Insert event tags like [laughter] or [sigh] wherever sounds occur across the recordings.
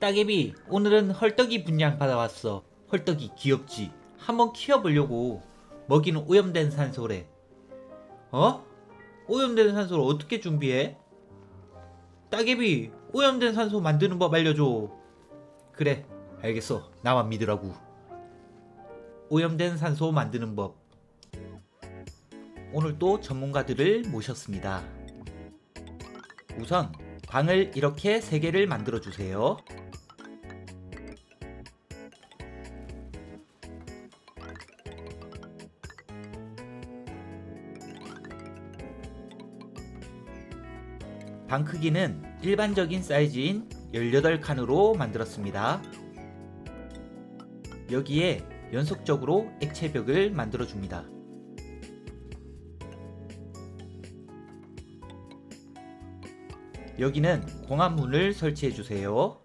따개비 오늘은 헐떡이 분양 받아왔어. 헐떡이 귀엽지? 한번 키워보려고. 먹이는 오염된 산소래. 어? 오염된 산소를 어떻게 준비해? 따개비 오염된 산소 만드는 법 알려줘. 그래 알겠어. 나만 믿으라고. 오염된 산소 만드는 법. 오늘 또 전문가들을 모셨습니다. 우선 방을 이렇게 3개를 만들어 주세요 방 크기는 일반적인 사이즈인 18칸으로 만들었습니다. 여기에 연속적으로 액체벽을 만들어 줍니다. 여기는 공합문을 설치해 주세요.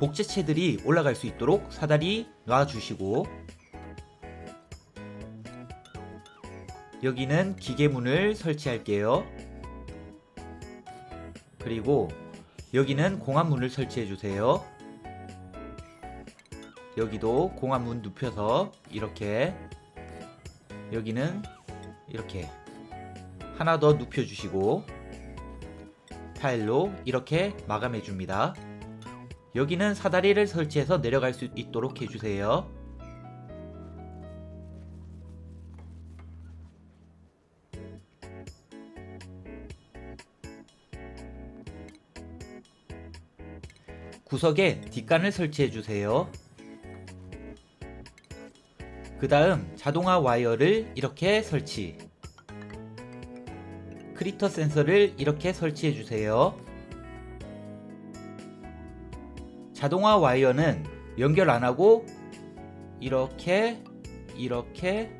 복제체들이 올라갈 수 있도록 사다리 놔 주시고 여기는 기계문을 설치할게요. 그리고 여기는 공합문을 설치해 주세요. 여기도 공합문 눕혀서 이렇게 여기는 이렇게 하나 더 눕혀 주시고 타일로 이렇게 마감해 줍니다. 여기는 사다리를 설치해서 내려갈 수 있도록 해주세요. 구석에 뒷간을 설치해 주세요. 그 다음 자동화 와이어를 이렇게 설치. 크리터 센서를 이렇게 설치해 주세요. 자동화 와이어는 연결 안 하고 이렇게 이렇게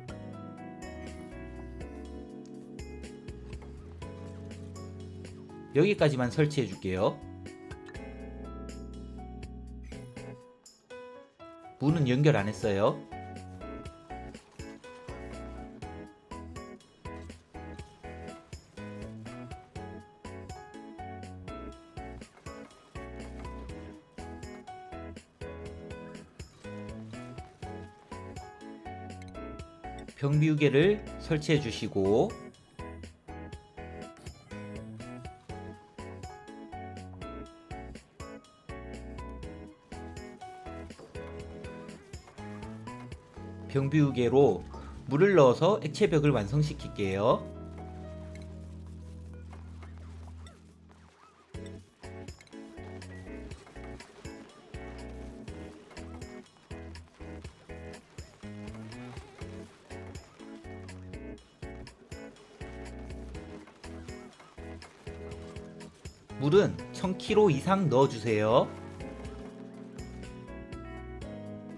여기까지만 설치해 줄게요. 문은 연결 안 했어요. 병비우개를 설치해 주시고 비우개로 물을 넣어서 액체벽을 완성시킬게요. 물은 1000kg 이상 넣어주세요.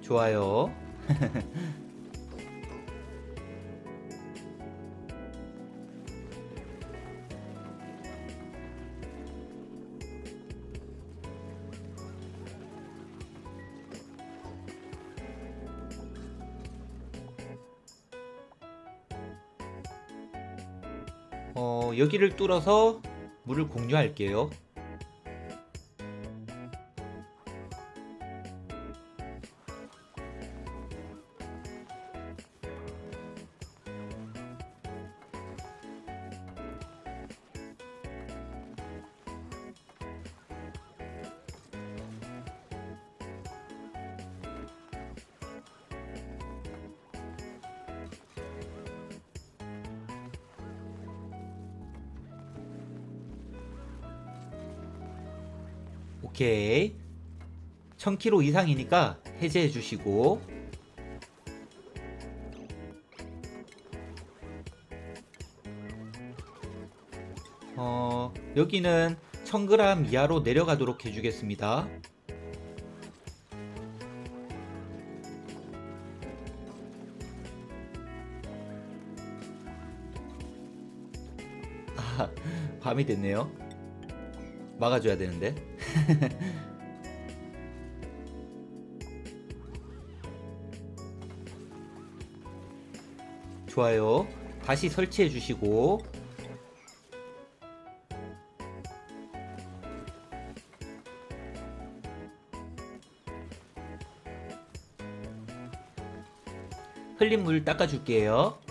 좋아요. [laughs] 어, 여기를 뚫어서 물을 공유할게요. 오케이. 1000kg 이상이니까 해제해 주시고 어, 여기는 1000g 이하로 내려가도록 해주겠습니다. 아, [laughs] 밤이 됐네요. 막아줘야 되는데. [laughs] 좋아요. 다시 설치해 주시고 흘린 물 닦아줄게요.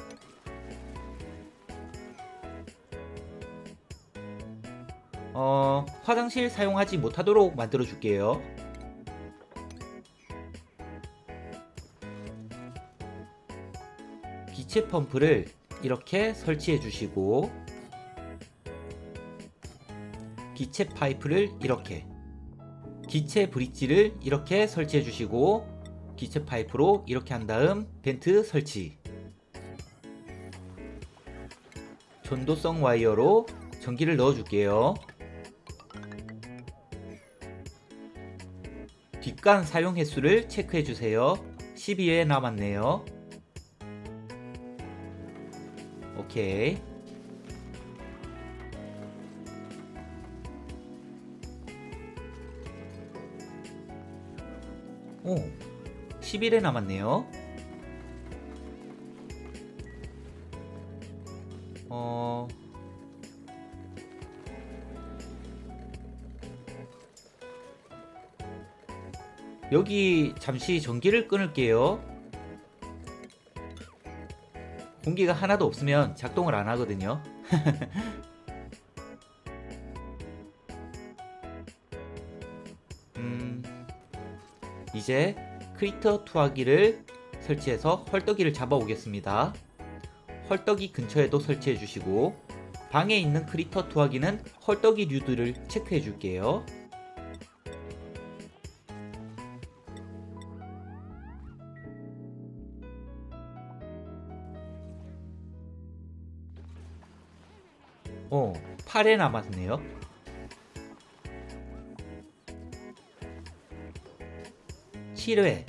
어, 화장실 사용하지 못하도록 만들어 줄게요. 기체 펌프를 이렇게 설치해 주시고 기체 파이프를 이렇게 기체 브릿지를 이렇게 설치해 주시고 기체 파이프로 이렇게 한 다음 벤트 설치 전도성 와이어로 전기를 넣어 줄게요 뒷간 사용 횟수를 체크해 주세요. 12회 남았네요. 오케이. 오 11회 남았네요 여기 잠시 전기를 끊을게요 공기가 하나도 없으면 작동을 안 하거든요 [laughs] 음 이제 크리터 투하기를 설치해서 헐떡이를 잡아오겠습니다. 헐떡이 근처에도 설치해 주시고 방에 있는 크리터 투하기는 헐떡이 류들을 체크해 줄게요. 8회 남았네요. 칠회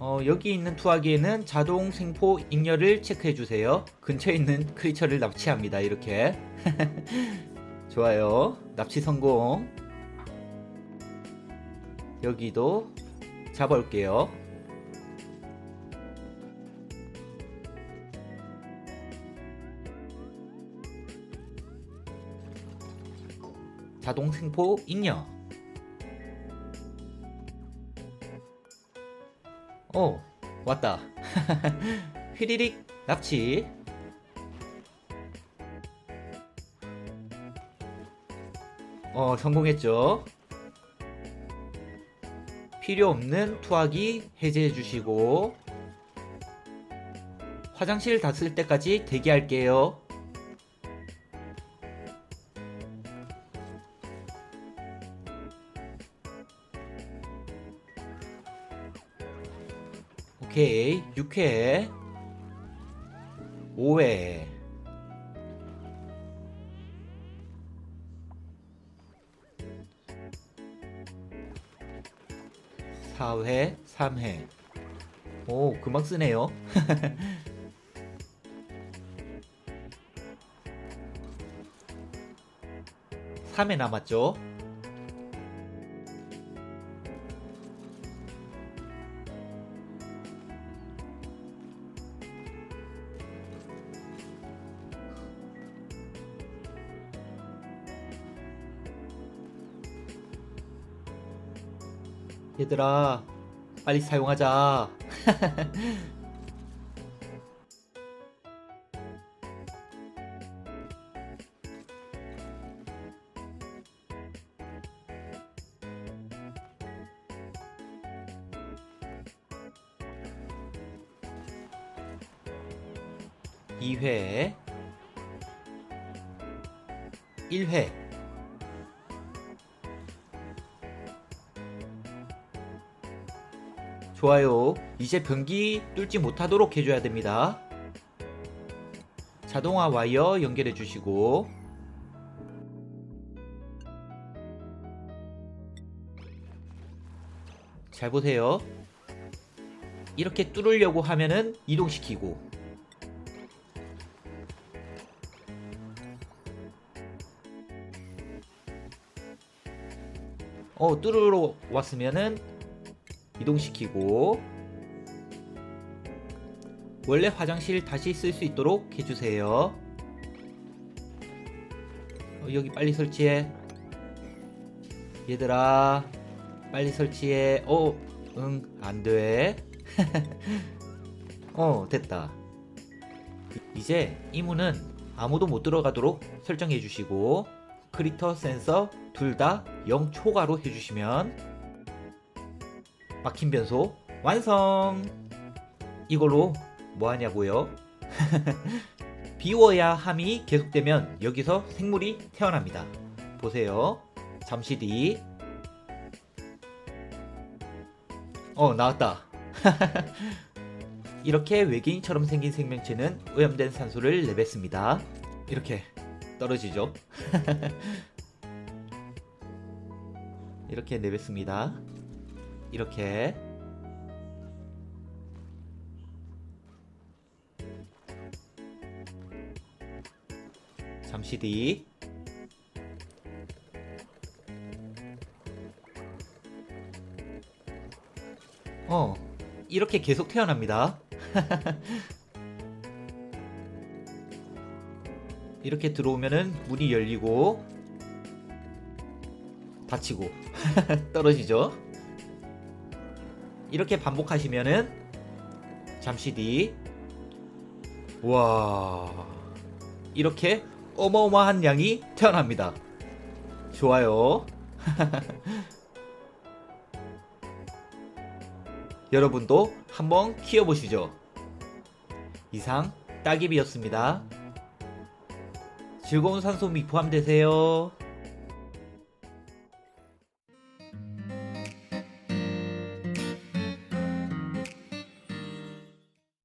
어, 여기 있는 투하기에는 자동 생포 입력을 체크해 주세요. 근처에 있는 크리처를 납치합니다. 이렇게. [laughs] 좋아요. 납치 성공. 여기도 잡아올게요. 자동 생포 입력. 어, 왔다. [laughs] 휘리릭 납치. 어, 성공했죠. 필요 없는 투하기 해제해 주시고 화장실 다 쓸 때까지 대기할게요. 오케이. 6회. 5회. 사회 3회. 오 금방 쓰네요. [laughs] 삼회 남았죠 얘들아 빨리 사용하자. [laughs] 이회. 1회 좋아요. 이제 변기 뚫지 못하도록 해줘야 됩니다. 자동화 와이어 연결해 주시고 잘 보세요. 이렇게 뚫으려고 하면은 이동시키고 어 뚫으러 왔으면은 이동시키고 원래 화장실 다시 쓸 수 있도록 해주세요. 어, 여기 빨리 설치해. 얘들아, 빨리 설치해. 어, 응, 안 돼. [laughs] 어, 됐다. 이제 이문은 아무도 못 들어가도록 설정해 주시고 크리터 센서 둘 다 0 초과로 해주시면 막힌 변소 완성! 이걸로 뭐 하냐고요? [laughs] 비워야 함이 계속되면 여기서 생물이 태어납니다. 보세요. 잠시 뒤. 어, 나왔다. [laughs] 이렇게 외계인처럼 생긴 생명체는 오염된 산소를 내뱉습니다. 이렇게 떨어지죠. [laughs] 이렇게 내뱉습니다. 이렇게 잠시 뒤 어, 이렇게 계속 태어납니다. [laughs] 이렇게 들어오면은 문이 열리고 닫히고 [laughs] 떨어지죠. 이렇게 반복하시면은 잠시 뒤 와. 이렇게 어마어마한 양이 태어납니다. 좋아요. [laughs] 여러분도 한번 키워보시죠. 이상 따기비였습니다. 즐거운 산소미 포함되세요.